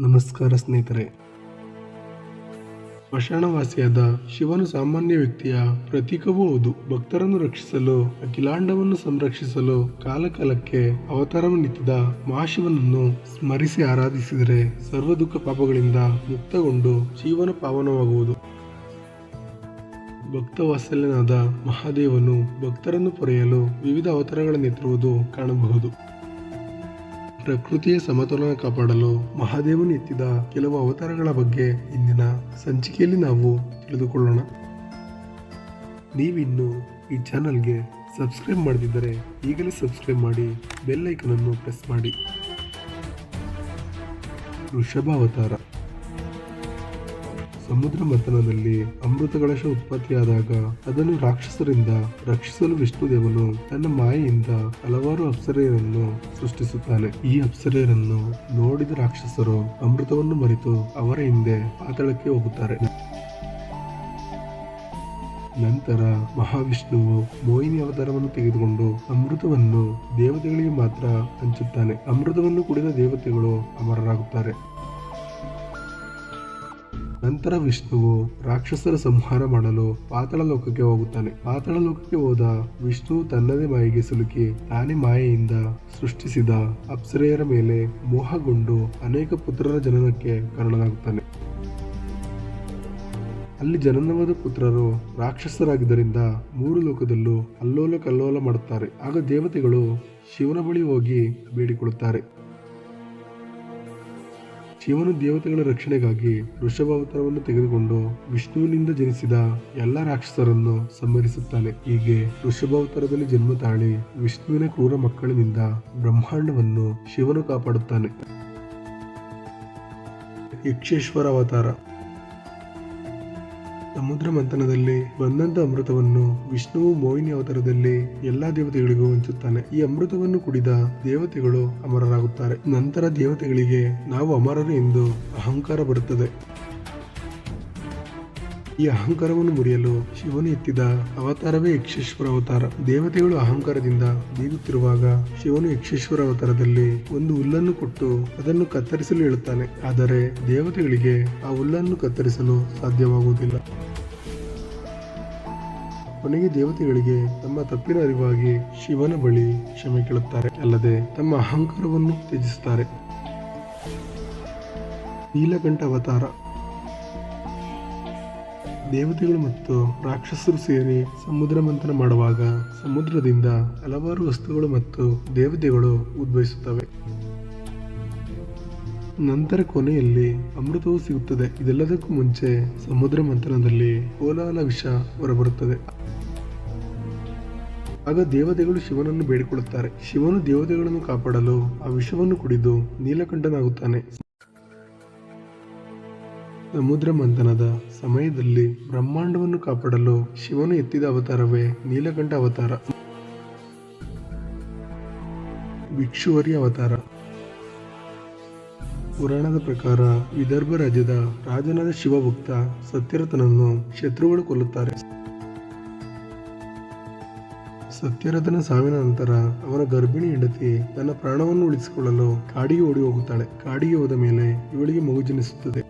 ನಮಸ್ಕಾರ ಸ್ನೇಹಿತರೆ. ಸ್ಮಶಾನವಾಸಿಯಾದ ಶಿವನು ಸಾಮಾನ್ಯ ವ್ಯಕ್ತಿಯ ಪ್ರತೀಕವೂ ಹೌದು. ಭಕ್ತರನ್ನು ರಕ್ಷಿಸಲು, ಅಖಿಲಾಂಡವನ್ನು ಸಂರಕ್ಷಿಸಲು ಕಾಲಕಾಲಕ್ಕೆ ಅವತಾರವನ್ನಿತ್ತಿದ ಮಹಾಶಿವನನ್ನು ಸ್ಮರಿಸಿ ಆರಾಧಿಸಿದರೆ ಸರ್ವ ದುಃಖ ಪಾಪಗಳಿಂದ ಮುಕ್ತಗೊಂಡು ಜೀವನ ಪಾವನವಾಗುವುದು. ಭಕ್ತ ವಾತ್ಸಲ್ಯನಾದ ಮಹಾದೇವನು ಭಕ್ತರನ್ನು ಪೊರೆಯಲು ವಿವಿಧ ಅವತಾರಗಳನ್ನೆತ್ತಿರುವುದು ಕಾಣಬಹುದು. ಪ್ರಕೃತಿಯ ಸಮತೋಲನ ಕಾಪಾಡಲು ಮಹಾದೇವನು ಎತ್ತಿದ ಕೆಲವು ಅವತಾರಗಳ ಬಗ್ಗೆ ಇಂದಿನ ಸಂಚಿಕೆಯಲ್ಲಿ ನಾವು ತಿಳಿದುಕೊಳ್ಳೋಣ. ನೀವಿನ್ನು ಈ ಚಾನಲ್ಗೆ ಸಬ್ಸ್ಕ್ರೈಬ್ ಮಾಡದಿದ್ದರೆ ಈಗಲೇ ಸಬ್ಸ್ಕ್ರೈಬ್ ಮಾಡಿ, ಬೆಲ್ ಐಕನ್ ಅನ್ನು ಪ್ರೆಸ್ ಮಾಡಿ. ವೃಷಭ ಅವತಾರ ಸಮುದ್ರ ಮಥನದಲ್ಲಿ ಅಮೃತ ಕಳಶ ಉತ್ಪತ್ತಿಯಾದಾಗ ಅದನ್ನು ರಾಕ್ಷಸರಿಂದ ರಕ್ಷಿಸಲು ವಿಷ್ಣುದೇವನು ತನ್ನ ಮಾಯೆಯಿಂದ ಹಲವಾರು ಅಪ್ಸರೆಯರನ್ನು ಸೃಷ್ಟಿಸುತ್ತಾನೆ. ಈ ಅಪ್ಸರೆಯರನ್ನು ನೋಡಿದ ರಾಕ್ಷಸರು ಅಮೃತವನ್ನು ಮರೆತು ಅವರ ಹಿಂದೆ ಪಾತಳಕ್ಕೆ ಹೋಗುತ್ತಾರೆ. ನಂತರ ಮಹಾವಿಷ್ಣುವು ಮೋಹಿನಿ ಅವತಾರವನ್ನು ತೆಗೆದುಕೊಂಡು ಅಮೃತವನ್ನು ದೇವತೆಗಳಿಗೆ ಮಾತ್ರ ಹಂಚುತ್ತಾನೆ. ಅಮೃತವನ್ನು ಕುಡಿದ ದೇವತೆಗಳು ಅಮರರಾಗುತ್ತಾರೆ. ನಂತರ ವಿಷ್ಣುವು ರಾಕ್ಷಸರ ಸಂಹಾರ ಮಾಡಲು ಪಾತಾಳ ಲೋಕಕ್ಕೆ ಹೋಗುತ್ತಾನೆ. ಪಾತಾಳ ಲೋಕಕ್ಕೆ ಹೋದ ವಿಷ್ಣು ತನ್ನದೇ ಮಾಯಿಗೆ ಸಿಲುಕಿ ತಾನೇ ಮಾಯೆಯಿಂದ ಸೃಷ್ಟಿಸಿದ ಅಪ್ಸರೆಯರ ಮೇಲೆ ಮೋಹಗೊಂಡು ಅನೇಕ ಪುತ್ರರ ಜನನಕ್ಕೆ ಕಾರಣನಾಗುತ್ತಾನೆ. ಅಲ್ಲಿ ಜನನವಾದ ಪುತ್ರರು ರಾಕ್ಷಸರಾಗಿದ್ದರಿಂದ ಮೂರು ಲೋಕದಲ್ಲೂ ಅಲ್ಲೋಲ ಕಲ್ಲೋಲ ಮಾಡುತ್ತಾರೆ. ಆಗ ದೇವತೆಗಳು ಶಿವನ ಬಳಿ ಹೋಗಿ ಬೇಡಿಕೊಳ್ಳುತ್ತಾರೆ. ಶಿವನು ದೇವತೆಗಳ ರಕ್ಷಣೆಗಾಗಿ ವೃಷಭಾವತಾರವನ್ನು ತೆಗೆದುಕೊಂಡು ವಿಷ್ಣುವಿನಿಂದ ಜನಿಸಿದ ಎಲ್ಲ ರಾಕ್ಷಸರನ್ನು ಸಂಹರಿಸುತ್ತಾನೆ. ಹೀಗೆ ವೃಷಭಾವತಾರದಲ್ಲಿ ಜನ್ಮ ತಾಳಿ ವಿಷ್ಣುವಿನ ಕ್ರೂರ ಮಕ್ಕಳಿನಿಂದ ಬ್ರಹ್ಮಾಂಡವನ್ನು ಶಿವನು ಕಾಪಾಡುತ್ತಾನೆ. ಯಕ್ಷೇಶ್ವರ ಅವತಾರ ಸಮುದ್ರ ಮಂಥನದಲ್ಲಿ ಬಂದಂತ ಅಮೃತವನ್ನು ವಿಷ್ಣುವು ಮೋಹಿನಿ ಅವತಾರದಲ್ಲಿ ಎಲ್ಲಾ ದೇವತೆಗಳಿಗೂ ಹಂಚುತ್ತಾನೆ. ಈ ಅಮೃತವನ್ನು ಕುಡಿದ ದೇವತೆಗಳು ಅಮರರಾಗುತ್ತಾರೆ. ನಂತರ ದೇವತೆಗಳಿಗೆ ನಾವು ಅಮರರು ಎಂದು ಅಹಂಕಾರ ಬರುತ್ತದೆ. ಈ ಅಹಂಕಾರವನ್ನು ಮುರಿಯಲು ಶಿವನು ಎತ್ತಿದ ಅವತಾರವೇ ಯಕ್ಷೇಶ್ವರ ಅವತಾರ. ದೇವತೆಗಳು ಅಹಂಕಾರದಿಂದ ಬೀಗುತ್ತಿರುವಾಗ ಶಿವನು ಯಕ್ಷೇಶ್ವರ ಅವತಾರದಲ್ಲಿ ಒಂದು ಹುಲ್ಲನ್ನು ಕೊಟ್ಟು ಅದನ್ನು ಕತ್ತರಿಸಲು ಹೇಳುತ್ತಾನೆ. ಆದರೆ ದೇವತೆಗಳಿಗೆ ಆ ಹುಲ್ಲನ್ನು ಕತ್ತರಿಸಲು ಸಾಧ್ಯವಾಗುವುದಿಲ್ಲ. ಕೊನೆಗೆ ದೇವತೆಗಳಿಗೆ ತಮ್ಮ ತಪ್ಪಿನ ಅರಿವಾಗಿ ಶಿವನ ಬಳಿ ಕ್ಷಮೆ ಕೇಳುತ್ತಾರೆ. ಅಲ್ಲದೆ ತಮ್ಮ ಅಹಂಕಾರವನ್ನು ತ್ಯಜಿಸುತ್ತಾರೆ. ನೀಲಕಂಠ ಅವತಾರ. ದೇವತೆಗಳು ಮತ್ತು ರಾಕ್ಷಸರು ಸೇರಿ ಸಮುದ್ರ ಮಂಥನ ಮಾಡುವಾಗ ಸಮುದ್ರದಿಂದ ಹಲವಾರು ವಸ್ತುಗಳು ಮತ್ತು ದೇವತೆಗಳು ಉದ್ಭವಿಸುತ್ತವೆ. ನಂತರ ಕೊನೆಯಲ್ಲಿ ಅಮೃತವು ಸಿಗುತ್ತದೆ. ಇದೆಲ್ಲದಕ್ಕೂ ಮುಂಚೆ ಸಮುದ್ರ ಮಂಥನದಲ್ಲಿ ಕೋಲಾಲ ವಿಷ ಹೊರಬರುತ್ತದೆ. ಆಗ ದೇವತೆಗಳು ಶಿವನನ್ನು ಬೇಡಿಕೊಳ್ಳುತ್ತಾರೆ. ಶಿವನು ದೇವತೆಗಳನ್ನು ಕಾಪಾಡಲು ಆ ವಿಷವನ್ನು ಕುಡಿದು ನೀಲಕಂಠನಾಗುತ್ತಾನೆ. ಸಮುದ್ರ ಮಂಥನದ ಸಮಯದಲ್ಲಿ ಬ್ರಹ್ಮಾಂಡವನ್ನು ಕಾಪಾಡಲು ಶಿವನು ಎತ್ತಿದ ಅವತಾರವೇ ನೀಲಕಂಠ ಅವತಾರ. ಭಿಕ್ಷುವರಿ ಅವತಾರ. ಪುರಾಣದ ಪ್ರಕಾರ ವಿದರ್ಭ ರಾಜ್ಯದ ರಾಜನಾದ ಶಿವಭಕ್ತ ಸತ್ಯರಥನನ್ನು ಶತ್ರುಗಳು ಕೊಲ್ಲುತ್ತಾರೆ. ಸತ್ಯರಥನ ಸಾವಿನ ನಂತರ ಅವನ ಗರ್ಭಿಣಿ ಹೆಂಡತಿ ತನ್ನ ಪ್ರಾಣವನ್ನು ಉಳಿಸಿಕೊಳ್ಳಲು ಕಾಡಿಗೆ ಓಡಿ ಹೋಗುತ್ತಾಳೆ. ಕಾಡಿಗೆ ಹೋದ ಮೇಲೆ ಇವಳಿಗೆ ಮಗು ಜನಿಸುತ್ತದೆ.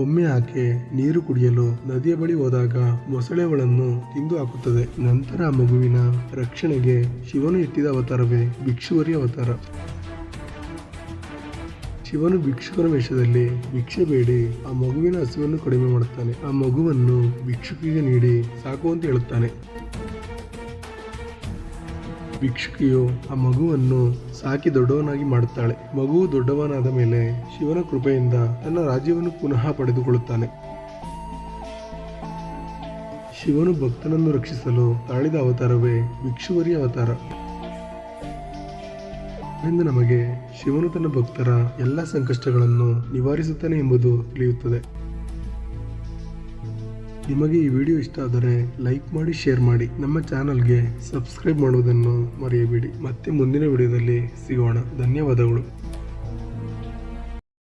ಒಮ್ಮೆ ಆಕೆ ನೀರು ಕುಡಿಯಲು ನದಿಯ ಬಳಿ ಹೋದಾಗ ಮೊಸಳೆಗಳನ್ನು ತಿಂದು ಹಾಕುತ್ತದೆ. ನಂತರ ಆ ಮಗುವಿನ ರಕ್ಷಣೆಗೆ ಶಿವನು ಎತ್ತಿದ ಅವತಾರವೇ ಭಿಕ್ಷುವರಿ ಅವತಾರ. ಶಿವನು ಭಿಕ್ಷುಕನ ವೇಷದಲ್ಲಿ ಭಿಕ್ಷೆ ಬೇಡಿ, ಆ ಮಗುವಿನ ಹಸುವನ್ನು ಕಡಿಮೆ ಮಾಡುತ್ತಾನೆ. ಆ ಮಗುವನ್ನು ಭಿಕ್ಷುಕಿಗೆ ನೀಡಿ ಸಾಕು ಅಂತ ಹೇಳುತ್ತಾನೆ. ಭಿಕ್ಷುಕಿಯು ಆ ಮಗುವನ್ನು ಸಾಕಿ ದೊಡ್ಡವನಾಗಿ ಮಾಡುತ್ತಾಳೆ. ಮಗುವು ದೊಡ್ಡವನಾದ ಮೇಲೆ ಶಿವನ ಕೃಪೆಯಿಂದ ತನ್ನ ರಾಜ್ಯವನ್ನು ಪುನಃ ಪಡೆದುಕೊಳ್ಳುತ್ತಾನೆ. ಶಿವನು ಭಕ್ತನನ್ನು ರಕ್ಷಿಸಲು ತಾಳಿದ ಅವತಾರವೇ ಭಿಕ್ಷುವರಿ ಅವತಾರ. ಇದರಿಂದ ನಮಗೆ ಶಿವನು ತನ್ನ ಭಕ್ತರ ಎಲ್ಲ ಸಂಕಷ್ಟಗಳನ್ನು ನಿವಾರಿಸುತ್ತಾನೆ ಎಂಬುದು ತಿಳಿಯುತ್ತದೆ. ನಿಮಗೆ ಈ ವಿಡಿಯೋ ಇಷ್ಟ ಆದರೆ ಲೈಕ್ ಮಾಡಿ, ಶೇರ್ ಮಾಡಿ. ನಮ್ಮ ಚಾನಲ್ಗೆ ಸಬ್ಸ್ಕ್ರೈಬ್ ಮಾಡುವುದನ್ನು ಮರೆಯಬೇಡಿ. ಮತ್ತೆ ಮುಂದಿನ ವಿಡಿಯೋದಲ್ಲಿ ಸಿಗೋಣ. ಧನ್ಯವಾದಗಳು.